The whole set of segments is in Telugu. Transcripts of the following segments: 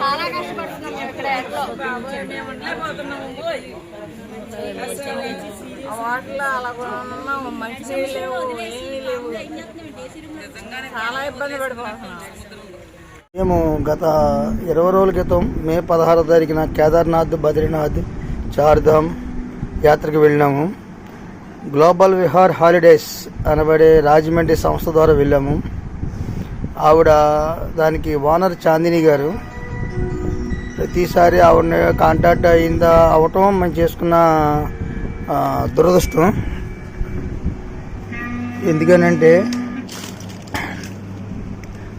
చాలా కష్టపడుతున్నాం ఇక్కడ ఎట్లో అలా ఉన్నాము మంచి లేవు ఏమీ లేవు చాలా ఇబ్బంది పడిపోతున్నాం మేము గత ఇరవై రోజుల క్రితం మే పదహారో తారీఖున కేదార్నాథ్ బద్రీనాథ్ చార్ధామ్ యాత్రకు వెళ్ళినాము. గ్లోబల్ విహార్ హాలిడేస్ అనబడే రాజమండ్రి సంస్థ ద్వారా వెళ్ళాము. ఆవిడ దానికి ఓనర్ చాందిని గారు. ప్రతిసారి ఆవిడ కాంటాక్ట్ అయిందా అవటం మనం చేసుకున్న దురదృష్టం. ఎందుకనంటే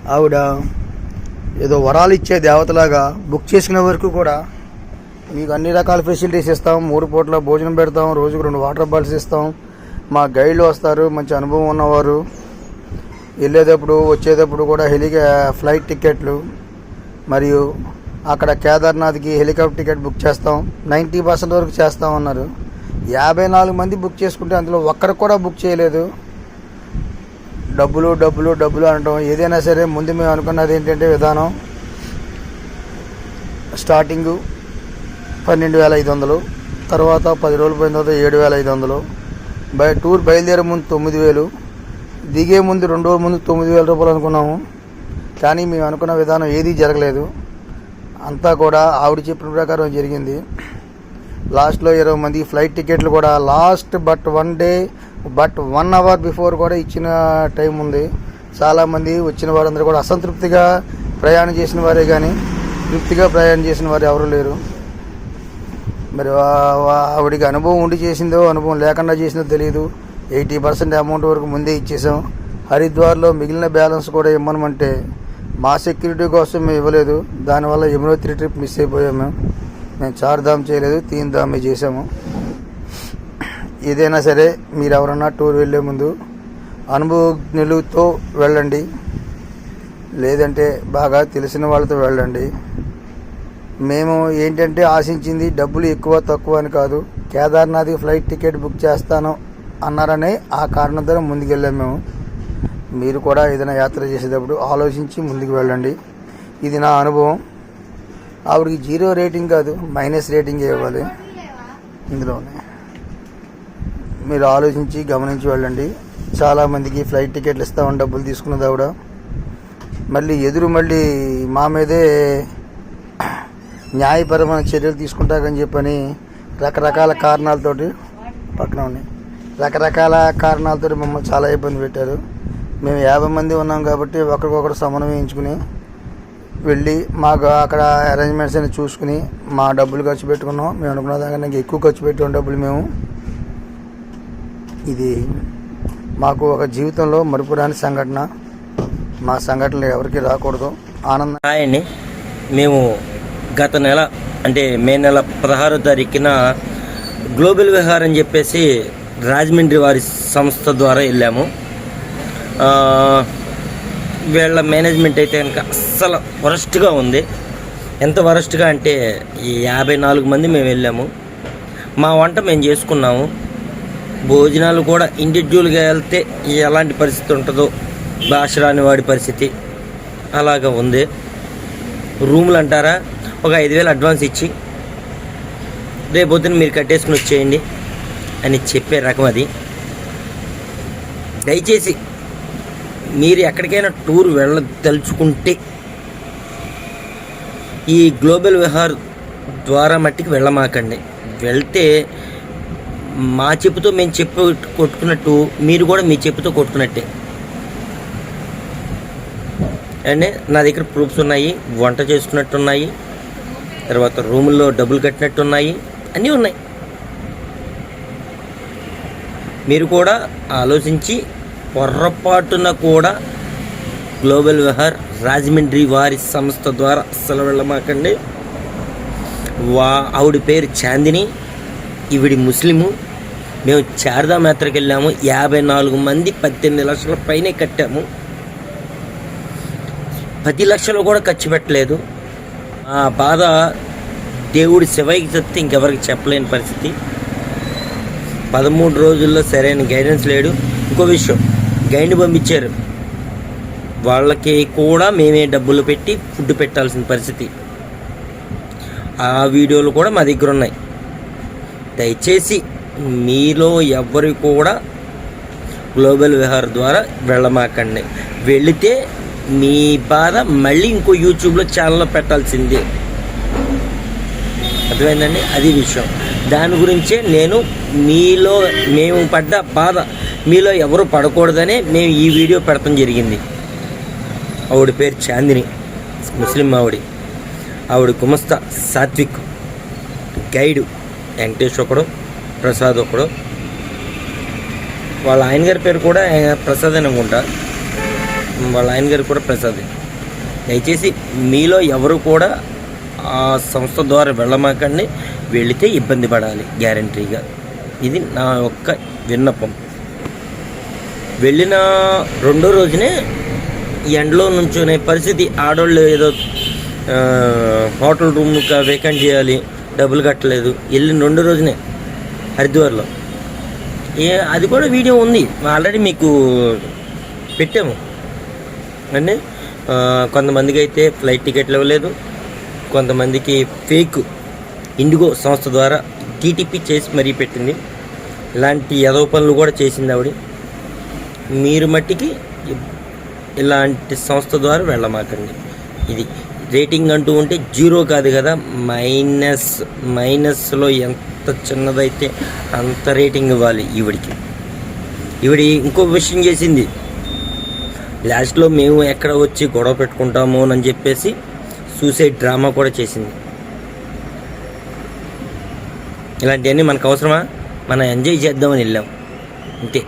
ఆవిడ ఏదో వరాలు ఇచ్చే దేవతలాగా బుక్ చేసుకునే వరకు కూడా మీకు అన్ని రకాల ఫెసిలిటీస్ ఇస్తాం. మూడు పూట్ల భోజనం పెడతాం. రోజుకు రెండు వాటర్ బాటిల్స్ ఇస్తాం. మా గైడ్లు వస్తారు. మంచి అనుభవం ఉన్నవారు. వెళ్ళేటప్పుడు వచ్చేటప్పుడు కూడా హెలికా ఫ్లైట్ టికెట్లు మరియు అక్కడ కేదార్నాథ్కి హెలికాప్టర్ టికెట్ బుక్ చేస్తాం. నైంటీ పర్సెంట్ వరకు చేస్తాం అన్నారు. యాభై నాలుగు మంది బుక్ చేసుకుంటే అందులో ఒక్కరు కూడా బుక్ చేయలేదు. డబ్బులు డబ్బులు డబ్బులు అనటం ఏదైనా సరే ముందు మేము అనుకున్నది ఏంటంటే విధానం. స్టార్టింగు పన్నెండు వేల ఐదు వందలు తర్వాత పది రోజులు పోయిన తర్వాత ఏడు వేల ఐదు వందలు. బై టూర్ బయలుదేరే ముందు తొమ్మిది వేలు దిగే ముందు రెండు రోజుల ముందు తొమ్మిది వేల రూపాయలు అనుకున్నాము. కానీ మేము అనుకున్న విధానం ఏదీ జరగలేదు. అంతా కూడా ఆవిడ చెప్పిన ప్రకారం జరిగింది. లాస్ట్లో ఇరవై మంది ఫ్లైట్ టికెట్లు కూడా last but one day but one hour before కూడా ఇచ్చిన టైం ఉంది. చాలామంది వచ్చిన వారందరూ కూడా అసంతృప్తిగా ప్రయాణం చేసిన వారే కానీ తృప్తిగా ప్రయాణం చేసిన వారు ఎవరు లేరు. మరి వా- వా- ఆవిడికి అనుభవం ఉండి చేసిందో అనుభవం లేకుండా చేసిందో తెలియదు. ఎయిటీ పర్సెంట్ అమౌంట్ వరకు ముందే ఇచ్చేసాం. హరిద్వార్లో మిగిలిన బ్యాలెన్స్ కూడా ఇమ్మనమంటే మా సెక్యూరిటీ కోసం మేము ఇవ్వలేదు. దానివల్ల యమునోత్రి ట్రిప్ మిస్ అయిపోయాము మేము. మేము చార్ ధామ్ చేయలేదు తీన్ ధామే చేసాము ఏదైనా సరే మీరు ఎవరన్నా టూర్ వెళ్ళే ముందు అనుభవజ్ఞులతో వెళ్ళండి. లేదంటే బాగా తెలిసిన వాళ్ళతో వెళ్ళండి. మేము ఏంటంటే ఆశించింది డబ్బులు ఎక్కువ తక్కువ అని కాదు. కేదార్నాథ్కి ఫ్లైట్ టికెట్ బుక్ చేస్తాను అన్నారని ఆ కారణంతో ముందుకెళ్ళాము మేము. మీరు కూడా ఏదైనా యాత్ర చేసేటప్పుడు ఆలోచించి ముందుకు వెళ్ళండి. ఇది నా అనుభవం. ఆవిడకి జీరో రేటింగ్ కాదు మైనస్ రేటింగ్ ఇవ్వాలి. ఇందులోనే. మీరు ఆలోచించి గమనించి వెళ్ళండి. చాలామందికి ఫ్లైట్ టికెట్లు ఇస్తామని డబ్బులు తీసుకున్నది ఆవిడ. మళ్ళీ ఎదురు మళ్ళీ మా మీదే న్యాయపరమైన చర్యలు తీసుకుంటారని చెప్పని రకరకాల కారణాలతోటి పక్కన ఉన్నాయి. రకరకాల కారణాలతో మమ్మల్ని చాలా ఇబ్బంది పెట్టారు. మేము యాభై మంది ఉన్నాం కాబట్టి ఒకరికొకరు సమన్వయించుకుని వెళ్ళి మాకు అక్కడ అరేంజ్మెంట్స్ అన్ని చూసుకుని మా డబ్బులు ఖర్చు పెట్టుకున్నాం. మేము అనుకున్న దానికన్నా ఎక్కువ ఖర్చు పెట్టాం డబ్బులు మేము. ఇది మాకు ఒక జీవితంలో మరుపురాని సంఘటన. మా సంఘటనలు ఎవరికి రాకూడదు. ఆనందం హాయ్ అండి. మేము గత నెల అంటే మే నెల పదహారో తారీఖున గ్లోబల్ విహార్ అని చెప్పేసి రాజమండ్రి వారి సంస్థ ద్వారా వెళ్ళాము. వీళ్ళ మేనేజ్మెంట్ అయితే కనుక అస్సలు వరస్ట్గా ఉంది. ఎంత వరస్ట్గా అంటే ఈ యాభై నాలుగు మంది మేము వెళ్ళాము. మా వంట మేము చేసుకున్నాము. భోజనాలు కూడా ఇండివిజువల్గా వెళ్తే ఎలాంటి పరిస్థితి ఉంటుందో భాష రాని వాడి పరిస్థితి అలాగా ఉంది. రూములు అంటారా? ఒక ఐదు వేలు అడ్వాన్స్ ఇచ్చి రేపొద్దున మీరు కట్టేసుకుని వచ్చేయండి. అని చెప్పే రకం అది. దయచేసి మీరు ఎక్కడికైనా టూర్ వెళ్ళదలుచుకుంటే ఈ గ్లోబల్ విహార్ ద్వారా మట్టికి వెళ్ళమాకండి. వెళ్తే మా చెప్పుతో మేము చెప్పు కొట్టుకున్నట్టు మీరు కూడా మీ చెప్పుతో కొట్టుకున్నట్టే. అండ్ నా దగ్గర ప్రూఫ్స్ ఉన్నాయి వంట చేసుకున్నట్టు ఉన్నాయి తర్వాత రూముల్లో డబ్బులు కట్టినట్టు ఉన్నాయి అన్నీ ఉన్నాయి. మీరు కూడా ఆలోచించి పొర్రపాటున కూడా గ్లోబల్ విహార్ రాజమండ్రి వారి సంస్థ ద్వారా అస్సలు వెళ్ళమాకండి. వా ఆవిడ పేరు చాందిని ఈవిడి ముస్లిము. మేము శారదా యాత్రకి వెళ్ళాము. యాభై నాలుగు మంది పద్దెనిమిది లక్షల పైనే కట్టాము. పది లక్షలు కూడా ఖర్చు పెట్టలేదు. ఆ బాధ దేవుడి శివయ్యకి చెప్తే ఇంకెవరికి చెప్పలేని పరిస్థితి. పదమూడు రోజుల్లో సరైన గైడెన్స్ లేడు. ఇంకో విషయం గైడ్ పంపించారు. వాళ్ళకి కూడా మేమే డబ్బులు పెట్టి ఫుడ్ పెట్టాల్సిన పరిస్థితి. ఆ వీడియోలు కూడా మా దగ్గర ఉన్నాయి. దయచేసి మీలో ఎవ్వరు కూడా గ్లోబల్ విహార్ ద్వారా వెళ్ళమాకండి. వెళితే మీ బాధ మళ్ళీ ఇంకో యూట్యూబ్లో ఛానల్లో పెట్టాల్సిందే. అర్థమైందండి? అది విషయం. దాని గురించే నేను మీలో మేము పడ్డ బాధ. మీలో ఎవరు పడకూడదనే మేము ఈ వీడియో పెడతాం జరిగింది. ఆవిడ పేరు చాందిని. ముస్లిం ఆవిడి. ఆవిడ గుమస్తా సాత్విక్ గైడు. వెంకటేష్ ఒకడు ప్రసాద్ ఒకడు. వాళ్ళ ఆయన గారి పేరు కూడా ప్రసాద్ అని అనుకుంటా. వాళ్ళ ఆయన గారు కూడా ప్రసాద్. దయచేసి మీలో ఎవరు కూడా ఆ సంస్థ ద్వారా వెళ్ళమాకండి. వెళితే ఇబ్బంది పడాలి గ్యారంటీగా. ఇది నా యొక్క విన్నపం. వెళ్ళిన రెండో రోజునే ఎండలో నుంచునే పరిస్థితి. ఆడవాళ్ళు ఏదో హోటల్ రూమ్ వేకెంట్ చేయాలి డబ్బులు కట్టలేదు. వెళ్ళిన రెండో రోజునే హరిద్వార్లో. ఏ అది కూడా వీడియో ఉంది. ఆల్రెడీ మీకు పెట్టాము. అంటే కొంతమందికి అయితే ఫ్లైట్ టికెట్లు ఇవ్వలేదు. కొంతమందికి ఫేక్ ఇండిగో సంస్థ ద్వారా టీటీపీ చేసి మరీ పెట్టింది. ఇలాంటి యదవ పనులు కూడా చేసింది ఆవిడ. మీరు మట్టికి ఇలాంటి సంస్థ ద్వారా వెళ్ళమాకండి. ఇది రేటింగ్ అంటూ ఉంటే జీరో కాదు కదా మైనస్ మైనస్లో ఎంత చిన్నదైతే అంత రేటింగ్ ఇవ్వాలి ఈవిడికి. ఈవిడి ఇంకో విషయం చేసింది. లాస్ట్లో మేము ఎక్కడ వచ్చి గొడవ పెట్టుకుంటాము అని చెప్పేసి సూసైడ్ డ్రామా కూడా చేసింది. ఇలాంటివన్నీ మనకు అవసరమా? మనం ఎంజాయ్ చేద్దామని వెళ్ళాం. అంతే.